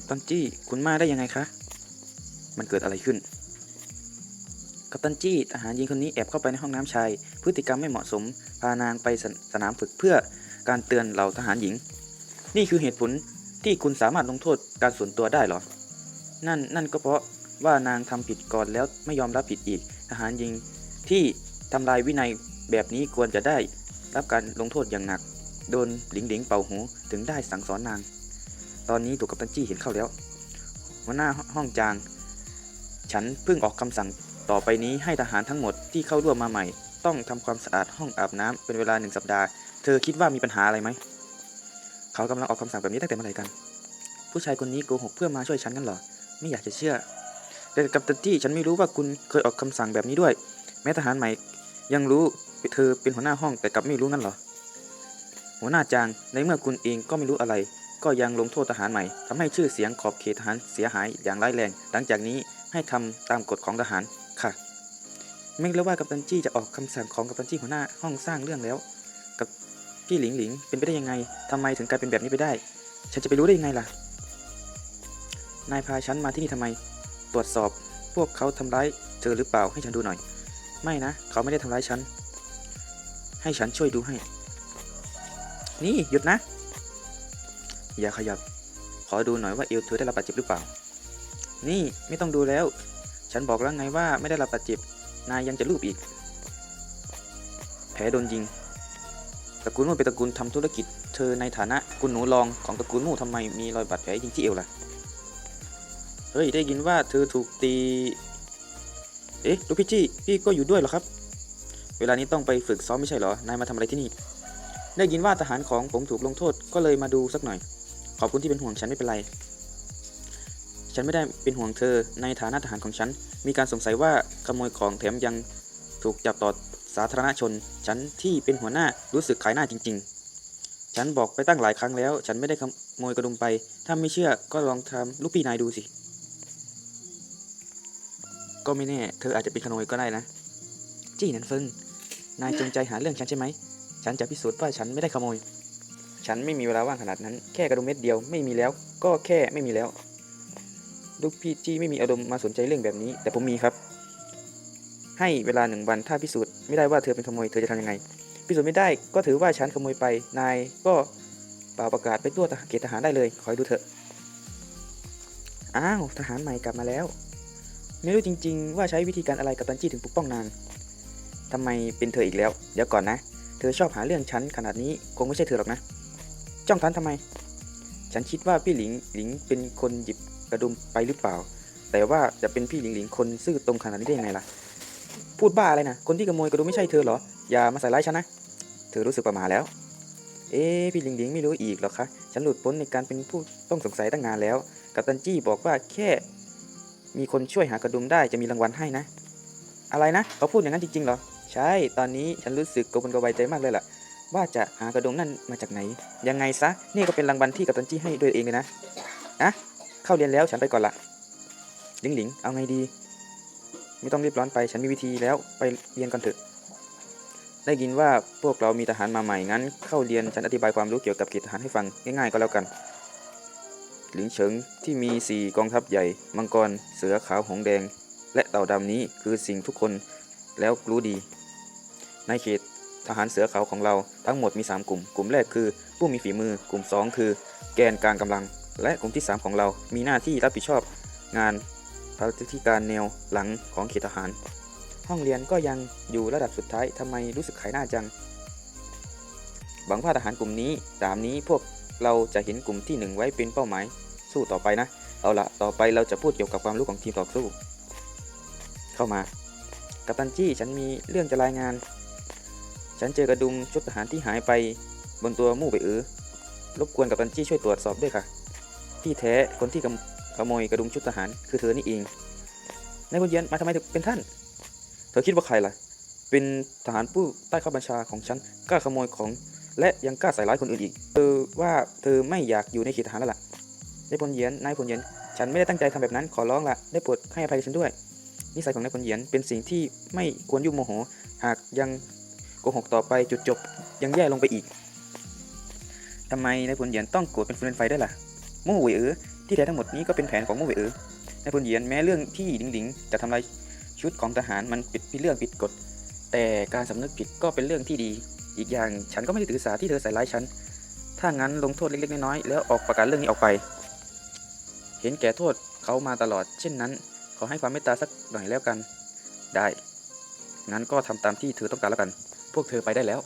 กัปตันจี้คุณมาได้ยังไงคะ มันเกิดอะไรขึ้น กัปตันจี้ทหารหญิงคนนี้แอบเข้าไปในห้องน้ำชาย พฤติกรรมไม่เหมาะสม พานางไปสนสนามฝึกเพื่อการเตือนเหล่าทหารหญิง นี่คือเหตุผลที่คุณสามารถลงโทษการส่วนตัวได้หรอ นั่นนั่นก็เพราะว่านางทำผิดก่อนแล้วไม่ยอมรับผิดอีก ทหารหญิงที่ทำลายวินัยแบบนี้ควรจะได้รับการลงโทษอย่างหนัก โดนหลิงหลิงเป่าหูถึงได้สั่งสอนนาง ตอนนี้ถูกกัปตันจี้เห็นเข้าแล้วหัวหน้าห้องจาง ฉันเพิ่งออกคำสั่งต่อไปนี้ให้ทหารทั้งหมดที่เข้าร่วมมาใหม่ ต้องทำความสะอาดห้องอาบน้ำเป็นเวลาหนึ่งสัปดาห์ เธอคิดว่ามีปัญหาอะไรไหม เขากำลังออกคำสั่งแบบนี้ตั้งแต่เมื่อไหร่กัน ผู้ชายคนนี้โกหกเพื่อมาช่วยฉันกันเหรอ ไม่อยากจะเชื่อแต่กัปตันจี้ฉันไม่รู้ว่าคุณเคยออกคำสั่งแบบนี้ด้วย แม้ทหารใหม่ ยังรู้เธอเป็นหัวหน้าห้องแต่กลับไม่รู้งั้นเหรอ หัวหน้าจางในเมื่อคุณเองก็ไม่รู้อะไร ก็ยังลงโทษทหารใหม่ทำให้ชื่อเสียงขอบเขตทหารเสียหายอย่างร้ายแรง หลังจากนี้ให้ทำตามกฎของทหารค่ะไม่รู้ว่ากัปตันจี้จะออกคำสั่งของกัปตันจี้หัวหน้าห้องสร้างเรื่องแล้ว กับพี่หลิงหลิงเป็นไปได้ยังไงทำไมถึงกลายเป็นแบบนี้ไปได้ ฉันจะไปรู้ได้ยังไงล่ะ นายพาฉันมาที่นี่ทำไม ตรวจสอบพวกเขาทำร้ายเธอหรือเปล่าให้ฉันดูหน่อย ไม่นะ เขาไม่ได้ทำร้ายฉัน ให้ฉันช่วยดูให้ นี่หยุดนะ อย่าขยับ ขอดูหน่อยว่าเอวเธอได้รับบาดเจ็บหรือเปล่า นี่ไม่ต้องดูแล้ว ฉันบอกแล้วไงว่าไม่ได้รับบาดเจ็บ นายยังจะลูบอีก แผลโดนยิง ตระกูลมู่เป็นตระกูลทำธุรกิจ เธอในฐานะคุณหนูรองของตระกูลมู่ทำไมมีรอยบาดแผลยิงที่เอวล่ะ เฮ้ยได้ยินว่าเธอถูกตี เอ๊ะลูกพี่จี้พี่ก็อยู่ด้วยเหรอครับ เวลานี้ต้องไปฝึกซ้อมไม่ใช่เหรอ นายมาทำอะไรที่นี่ได้ยินว่าทหารของผมถูกลงโทษก็เลยมาดูสักหน่อย ขอบคุณที่เป็นห่วงฉันไม่เป็นไร ฉันไม่ได้เป็นห่วงเธอ ในฐานะทหารของฉัน มีการสงสัยว่าขโมยของแถมยังถูกจับต่อสาธารณชน ฉันที่เป็นหัวหน้ารู้สึกขายหน้าจริง ๆ ฉันบอกไปตั้งหลายครั้งแล้ว ฉันไม่ได้ขโมยกระดุมไป ถ้าไม่เชื่อก็ลองทำลูกพี่นายดูสิ ก็ไม่แน่ เธออาจจะเป็นขโมยก็ได้นะ จี้นันเฟิง นายจงใจหาเรื่องฉันใช่ไหม ฉันจะพิสูจน์ว่าฉันไม่ได้ขโมย ฉันไม่มีเวลาว่างขนาดนั้น แค่กระดุมเม็ดเดียวไม่มีแล้ว ก็แค่ไม่มีแล้ว ลูกพี่จี้ไม่มีอารมณ์มาสนใจเรื่องแบบนี้ แต่ผมมีครับ ให้เวลาหนึ่งวันถ้าพิสูจน์ไม่ได้ว่าเธอเป็นขโมยเธอจะทำยังไง พิสูจน์ไม่ได้ก็ถือว่าฉันขโมยไป นายก็เป่าประกาศไปทั่วเขตทหารได้เลยคอยดูเถอะ อ้าวทหารใหม่กลับมาแล้ว ไม่รู้จริง ๆ ว่าใช้วิธีการอะไรกับตันจี้ถึงปกป้องนางทำไมเป็นเธออีกแล้ว เดี๋ยวก่อนนะ เธอชอบหาเรื่องฉันขนาดนี้คงไม่ใช่เธอหรอกนะ จ้องทันทำไม ฉันคิดว่าพี่หลิงหลิงเป็นคนหยิบกระดุมไปหรือเปล่า แต่ว่าจะเป็นพี่หลิงหลิงคนซื่อตรงขนาดนี้ได้ยังไงล่ะ พูดบ้าอะไรนะ คนที่ขโมยกระดุมไม่ใช่เธอเหรอ อย่ามาใส่ร้ายฉันนะ เธอรู้สึกประมาแล้ว เอ๊พี่หลิงหลิงไม่รู้อีกหรอคะ ฉันหลุดพ้นในการเป็นผู้ต้องสงสัยตั้งนานแล้ว กัปตันจี้บอกว่าแค่ มีคนช่วยหากระดุมได้จะมีรางวัลให้นะ อะไรนะ เขาพูดอย่างนั้นจริงๆเหรอ ใช่ ตอนนี้ฉันรู้สึกกระวนกระวายใจมากเลยล่ะ ว่าจะหากระดุมนั่นมาจากไหน ยังไงซะ นี่ก็เป็นรางวัลที่กัปตันจี้ให้ด้วยเองเลยนะอะเข้าเรียนแล้วฉันไปก่อนละหลิงหลิงเอาไงดี ไม่ต้องรีบร้อนไปฉันมีวิธีแล้วไปเรียนก่อนเถอะ ได้ยินว่าพวกเรามีทหารมาใหม่งั้น เข้าเรียนฉันอธิบายความรู้เกี่ยวกับกณฑ์ทหารให้ฟังง่ายๆก็แล้วกัน หลิงเฉิงที่มี 4 กองทัพใหญ่ มังกร เสือขาวหงแดง และเต่าดำนี้คือสิ่งทุกคนแล้วรู้ดีในเขต ทหารเสือเขาของเราทั้งหมดมี 3 กลุ่ม กลุ่มแรกคือ ผู้มีฝีมือ กลุ่ม 2 คือ แกนกลางกำลัง และกลุ่มที่ 3 ของเรา มีหน้าที่รับผิดชอบ งานปฏิการแนวหลังของเขตทหาร ห้องเรียนก็ยังอยู่ระดับสุดท้ายทำไมรู้สึกขายหน้าจังหวังว่าทหารกลุ่มนี้ตามนี้พวกเราจะเห็นกลุ่มที่หนึ่งไว้เป็นเป้าหมาย สู้ต่อไปนะ เอาละต่อไปเราจะพูดเกี่ยวกับความรู้ของทีมต่อสู้ เข้ามากัปตันจี้ฉันมีเรื่องจะรายงาน ฉันเจอกระดุมชุดทหารที่หายไปบนตัวมู่ไปเออรบกวนกัปตันจี้ช่วยตรวจสอบด้วยค่ะ ที่แท้คนที่ขโมยกระดุมชุดทหารคือเธอนี่เองนายบุญเยียนมาทำไมถึงเป็นท่าน เธอคิดว่าใครล่ะ เป็นทหารผู้ใต้ข้าบัญชาของฉันกล้าขโมยของ และยังกล้าใส่ร้ายคนอื่นอีก เธอว่าเธอไม่อยากอยู่ในเขตทหารแล้วล่ะนายพลเยียนนายพลเยียนฉันไม่ได้ตั้งใจทำแบบนั้นขอร้องละได้โปรดให้อภัยฉันด้วย นิสัยของนายพลเยียนเป็นสิ่งที่ไม่ควรยุ่งโมโห หากยัง โกหกต่อไปจุดจบยังแย่ลงไปอีกทำไมนายพลเยียนต้องโกรธเป็นฟืนไฟได้วยล่ะมู่หวยเออที่แท้ทั้งหมดนี้ก็เป็นแผนของมู่หวยเอ๋อนายพลเหยียนแม้เรื่องที่ดิงดิงจะทำลายชุดของทหารมันปิดเป็นเรื่องผิดกฎ แต่การสำนึกผิดก็เป็นเรื่องที่ดี อีกอย่างฉันก็ไม่ได้ถือสาที่เธอใส่ร้ายฉันถ้างั้นลงโทษเล็กๆน้อยๆแล้วออกประกาศเรื่องนี้ออกไป เห็นแก่โทษเขามาตลอด เช่นนั้น ขอให้ความเมตตาสักหน่อยแล้วกัน ได้ งั้นก็ทำตามที่เธอต้องการแล้วกัน พวกเธอไปได้แล้ว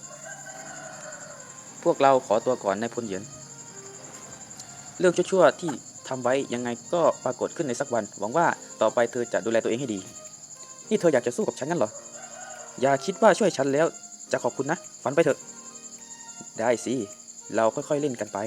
พวกเราขอตัวก่อนนายพลเหยียน เรื่องชั่วๆที่ทำไว้ยังไงก็ปรากฏขึ้นในสักวัน หวังว่าต่อไปเธอจะดูแลตัวเองให้ดี นี่เธออยากจะสู้กับฉันงั้นเหรอ อย่าคิดว่าช่วยฉันแล้วจะขอบคุณนะ ฝันไปเถอะ ได้สิ เราค่อยๆเล่นกันไป